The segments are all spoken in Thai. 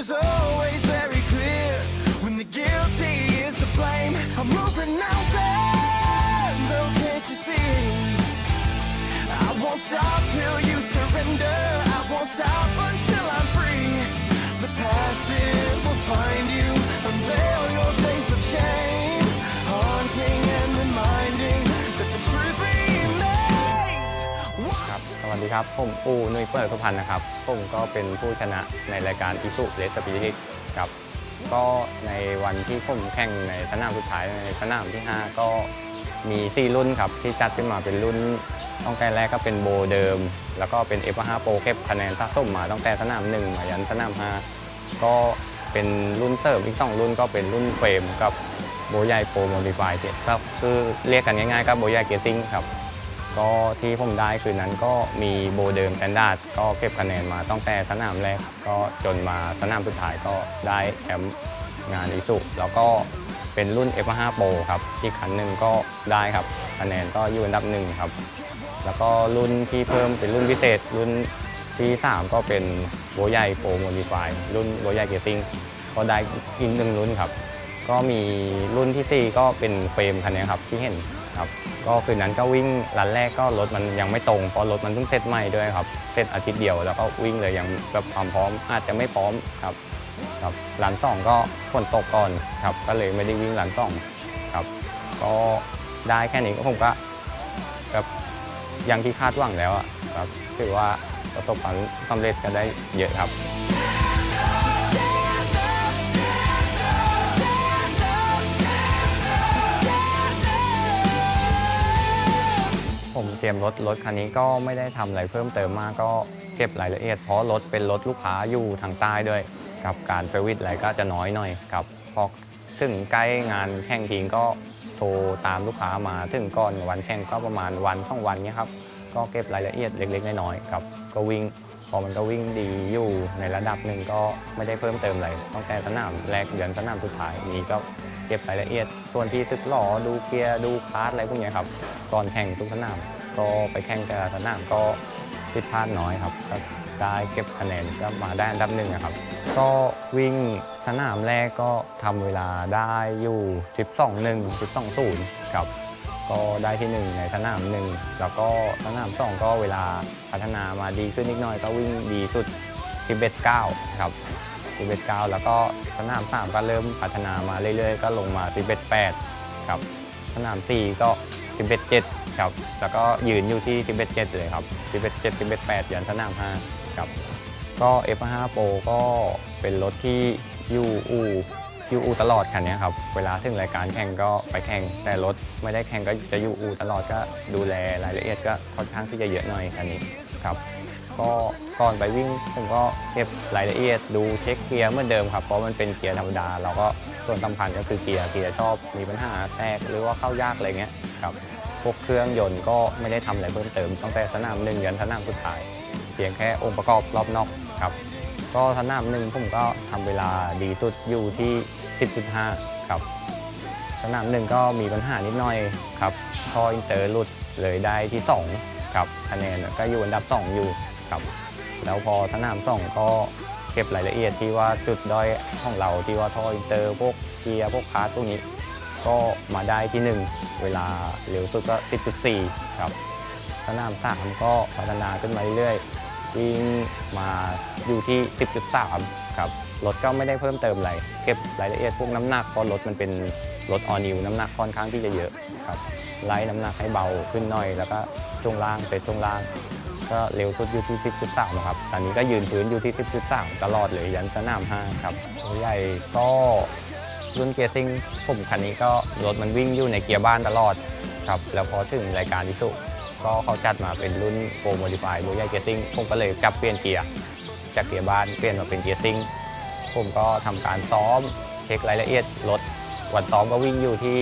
It's always very clear when the guilty is to blame. I'm moving mountains, oh can't you see? I won't stop till you surrender. I won't stop until I'm free. ดีครับ ผมอูนุ้ยเปิดสุพรรณนะครับ ผมก็เป็นผู้ชนะในรายการอิสุเลสปิริตครับ ก็ในวันที่ผมแข่งในสนามสุดท้ายในสนามที่ 5 ก็มี 4 รุ่นครับ ที่จัดขึ้นมาเป็นรุ่นตั้งแต่แรกก็เป็นโบเดิม แล้วก็เป็น F5 Pro เก็บคะแนนสะสมมาตั้งแต่สนาม 1 มายันสนาม 5 ก็เป็นรุ่นเสริมอีกสองรุ่นก็เป็นรุ่นเฟรมกับโบใหญ่โปรโมดิฟายก็คือเรียกกันง่ายๆก็โบใหญ่เกซิ่งครับ ก็ที่ผมได้คืนนั้นก็มีโบเดิมแตนดาร์ดก็เก็บคะแนนมาตั้งแต่สนามแรกก็จนมาสนามสุดท้ายก็ได้แชมป์งานอิสุแล้วก็เป็นรุ่น F5 Pro ครับอีกคันหนึ่งก็ได้ครับคะแนนก็อยู่อันดับหนึ่งครับ แล้วก็รุ่นที่เพิ่มเป็นรุ่นพิเศษ รุ่นที่ 3 ก็เป็นโบใหญ่โปรโมดิฟายรุ่นโบใหญ่เกซิ่งก็ได้อีกหนึ่งรุ่นครับ ก็มีรุ่นที่4ก็เป็นเฟรมคันนี้ครับที่เห็นครับก็คืนนั้นก็วิ่งรันแรกก็รถมันยังไม่ตรงเพราะรถมันเพิ่งเซตใหม่ด้วยครับเซตอาทิตย์เดียวแล้วก็วิ่งเลยยังแบบความพร้อมอาจจะไม่พร้อมครับครับรันสองก็ฝนตกก่อนครับก็เลยไม่ได้วิ่งรันสองครับก็ได้แค่นี้ก็ผมก็แบบยังที่คาดหวังแล้วอะครับถือว่าประสบความสำเร็จก็ได้เยอะครับ ผมเตรียมรถรถคันนี้ก็ไม่ได้ทำอะไรเพิ่มเติมมากก็เก็บรายละเอียด เพราะรถเป็นรถลูกค้าอยู่ทางใต้ด้วย กับการเซอร์วิสอะไรก็จะน้อยหน่อยครับพอถึงใกล้งานแข่งทีงก็โทรตามลูกค้ามาถึงก่อนวันแข่งก็ประมาณวันสองวันนี้ครับก็เก็บรายละเอียดเล็ก ๆ น้อยๆครับก็วิ่งพอมันก็วิ่งดีอยู่ในระดับหนึ่งก็ไม่ได้เพิ่มเติมอะไรตั้งแต่สนามแรกเดือนสนามสุดท้ายนี้ก็ เก็บรายละเอียด ส่วนที่ตึกหล่อดูเกียร์ดูคาร์ดอะไรพวกนี้ครับก่อนแข่งทุกสนามก็ไปแข่งแต่ละสนามก็ผิดพลาดน้อยครับก็ได้เก็บคะแนนก็มาได้อันดับหนึ่งครับ ก็วิ่งสนามแรกก็ทำเวลาได้อยู่ 12 1 12 0ครับก็ได้ที่ 1 ในสนามหนึ่งแล้วก็สนาม 2 ก็เวลาพัฒนามาดีขึ้นนิดหน่อยก็วิ่งดีสุด11 9ครับ 11 9 แล้วก็สนาม 3 ก็เริ่มพัฒนามาเรื่อยๆ ก็ลงมา 11 8 ครับ สนาม 4 ก็ 11 7 ครับ แล้วก็ยืนอยู่ที่ 11 7 เลยครับ 11 7 11 8 ยันสนาม 5 ครับ ก็ F5 Pro ก็เป็นรถที่อยู่อู่อยู่อู่ตลอดคันนี้ครับ เวลาถึงรายการแข่งก็ไปแข่ง แต่รถไม่ได้แข่งก็จะอยู่อู่ตลอดก็ดูแลรายละเอียดก็ค่อนข้างที่จะเยอะหน่อยคันนี้ครับ ก็ก่อนไปวิ่งผมก็เก็บรายละเอียดดูเช็คเกียร์เหมือนเดิมครับเพราะมันเป็นเกียร์ธรรมดา เราก็ส่วนสำคัญก็คือเกียร์เกียร์ชอบมีปัญหาแตกหรือว่าเข้ายากอะไรเงี้ยครับพวกเครื่องยนต์ก็ไม่ได้ทำอะไรเพิ่มเติมตั้งแต่สนามหนึ่งยันสนามสุดท้าย เพียงแค่องค์ประกอบรอบนอกครับก็สนามหนึ่งผมก็ทำเวลาดีสุดอยู่ที่10.5ครับสนามหนึ่งก็มีปัญหานิดหน่อยครับท่ออินเตอร์หลุดเลยได้ที่2ครับคะแนนก็อยู่อันดับ 2 อยู่ ครับแล้วพอสนาม2ก็เก็บรายละเอียดที่ว่าจุดด้อยของเราที่ว่าท่ออินเตอร์พวกเกียร์พวกคาร์ทพวกนี้ ก็มาได้ที่ 1 เวลาเร็วสุดก็ 10.4 ครับสนาม3ก็พัฒนาขึ้นมาเรื่อยๆวิ่งมาอยู่ที่ 10.3 ครับรถก็ไม่ได้เพิ่มเติมอะไรเก็บรายละเอียดพวกน้ำหนักเพราะรถมันเป็นรถออนิวน้ำหนักค่อนข้างที่จะเยอะครับไล่น้ำหนักให้เบาขึ้นหน่อย แล้วก็ช่วงล่างไปช่วงล่าง ก็เร็วสุดอยู่ที่ 10.3ครับ ตอนนี้ก็ยืนพื้นอยู่ที่ 10.3 ตลอดเลยยันสนาม5ครับตัวใหญ่ก็รุ่นเกียร์ซิ่งผมคันนี้ก็รถมันวิ่งอยู่ในเกียร์บ้านตลอดครับ แล้วพอถึงรายการที่สุดก็เขาจัดมาเป็นรุ่นโปรโมดิฟายโบยายเกียร์ซิ่งผมก็เลยจับเปลี่ยนเกียร์จากเกียร์บ้านเปลี่ยนมาเป็นเกียร์ซิ่งผมก็ทำการซ้อมเช็ครายละเอียดรถวันซ้อมก็วิ่งอยู่ที่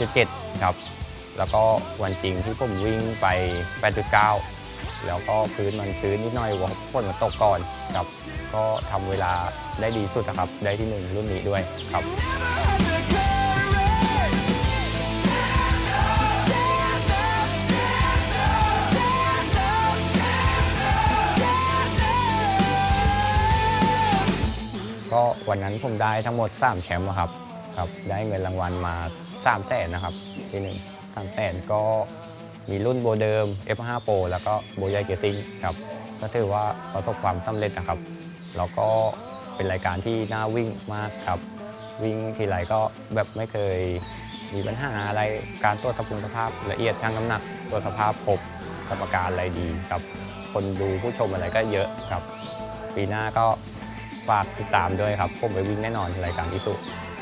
8.7 ครับ แล้วก็วันจริงที่ผมวิ่งไป 8.9 แล้วก็พื้นมันชื้นนิดหน่อยว่าฝนมันตกก่อนครับ ก็ทำเวลาได้ดีสุดนะครับ ได้ที่หนึ่งรุ่นนี้ด้วยครับ ก็วันนั้นผมได้ทั้งหมด 3 แชมป์อะครับครับ ได้เงินรางวัลมา3แสนนะครับ ที่หนึ่งสามแสนก็ มีรุ่นโบเดิม F5 Pro แล้วก็โบใหญ่เกซิงครับก็ถือว่าประสบความสำเร็จนะครับ แล้วก็เป็นรายการที่น่าวิ่งมากครับ วิ่งทีไรก็แบบไม่เคยมีปัญหาอะไรการตรวจสภาพสภาพละเอียดชั่งน้ำหนักตรวจสภาพครบกรรมการอะไรดีครับ คนดูผู้ชมอะไรก็เยอะครับ ปีหน้าก็ฝากติดตามด้วยครับผมไปวิ่งแน่นอนรายการที่สุ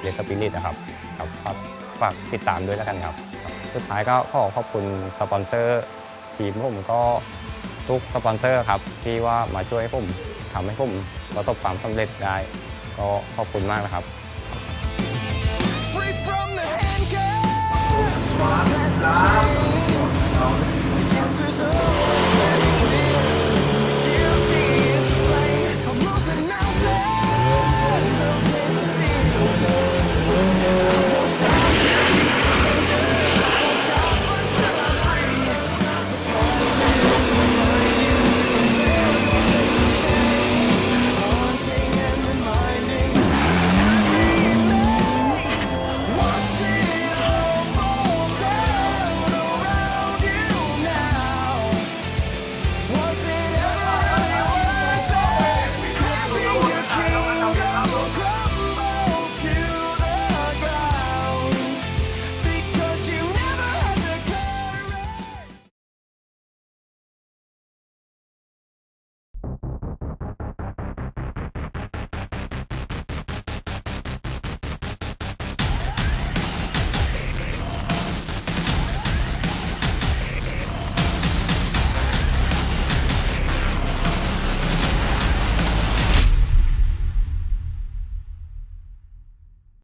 เรียกสปิริตนะครับครับฝากติดตามด้วยแล้วกันครับครับ สุดท้ายก็ขอขอบคุณสปอนเซอร์ทีมผมก็ทุกสปอนเซอร์ครับที่ว่ามาช่วยให้ผมทำให้ผมประสบความสำเร็จได้ ก็ขอบคุณมากนะครับ Free from the handcuffs.